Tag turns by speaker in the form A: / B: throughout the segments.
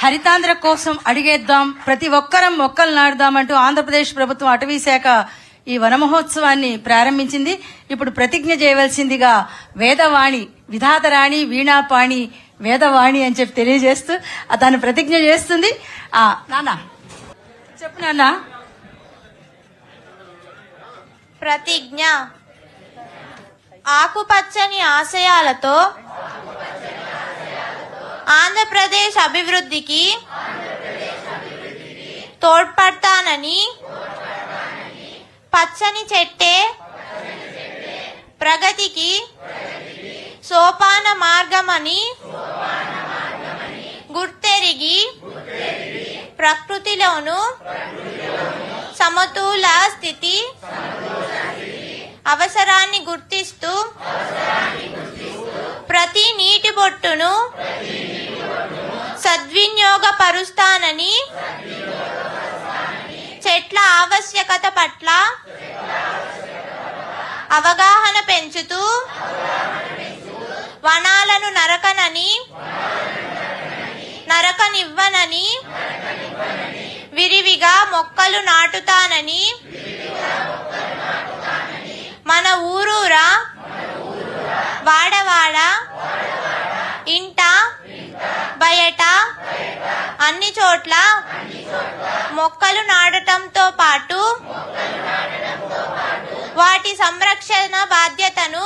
A: హరితాంధ్ర కోసం అడిగేద్దాం ప్రతి ఒక్కరం మొక్కలు నాడుదామంటూ ఆంధ్రప్రదేశ్ ప్రభుత్వం అటవీ శాఖ ఈ వనమహోత్సవాన్ని ప్రారంభించింది. ఇప్పుడు ప్రతిజ్ఞ చేయవలసిందిగా వేదవాణి విధాతరాణి వీణాపాణి వేదవాణి అని చెప్పి తెలియజేస్తూ తను దాన్ని ప్రతిజ్ఞ చేస్తుంది. ఆ నాన్న. చెప్పు నాన్న.
B: ప్రతిజ్ఞ. ఆకుపచ్చని ఆశయాలతో ఆంధ్రప్రదేశ్ అభివృద్ధికి తోడ్పడతానని పచ్చని చెట్టే ప్రగతికి సోపాన మార్గమని గుర్తెరిగి ప్రకృతిలోను సమతూల స్థితి అవసరాన్ని గుర్తిస్తూ ప్రతి నీటి బొట్టును సద్వినియోగపరుస్తానని చెట్ల ఆవశ్యకత పట్ల అవగాహన పెంచుతూ వనాలను నరకనని నరకనివ్వనని విరివిగా మొక్కలు నాటుతానని అన్ని చోట్ల మొక్కలు నాటడంతో పాటు వాటి సంరక్షణ బాధ్యతను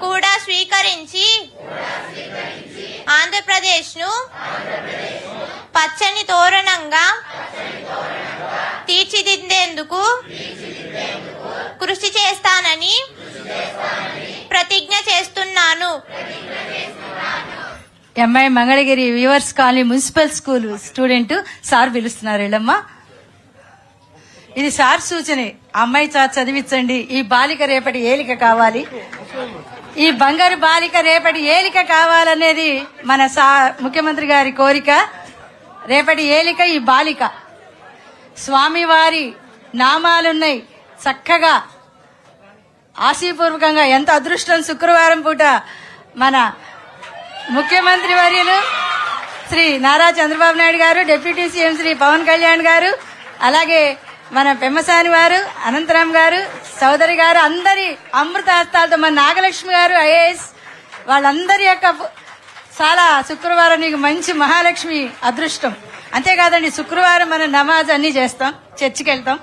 B: కూడా స్వీకరించి ఆంధ్రప్రదేశ్ను పచ్చని తోరణంగా తీర్చిదిద్దేందుకు
A: MI Mangalagiri viewers colony municipal school student sir పిలుస్తున్నారు వీళ్ళమ్మ. ఇది సార్ సూచనే. అమ్మాయి చా చదివించండి. ఈ బాలిక రేపటి ఏలిక కావాలి. ఈ బంగారు బాలిక రేపటి ఏలిక కావాలనేది మన సా ముఖ్యమంత్రి గారి కోరిక. రేపటి ఏలిక ఈ బాలిక. స్వామివారి నామాలున్నాయి. చక్కగా ఆశీపూర్వకంగా ఎంత అదృష్టం శుక్రవారం పూట మన ముఖ్యమంత్రి వర్యులు శ్రీ నారా చంద్రబాబు నాయుడు గారు డిప్యూటీ సీఎం శ్రీ పవన్ కళ్యాణ్ గారు అలాగే మన పెమ్మసాని వారు అనంతరామ్ గారు సోదరి గారు అందరి అమృత హస్తాలతో మన నాగలక్ష్మి గారు ఐఏఎస్ వాళ్ళందరి యొక్క చాలా శుక్రవారం నీకు మంచి మహాలక్ష్మి అదృష్టం. అంతేకాదండి శుక్రవారం మనం నమాజ్ అన్ని చేస్తాం చర్చికి వెళ్తాం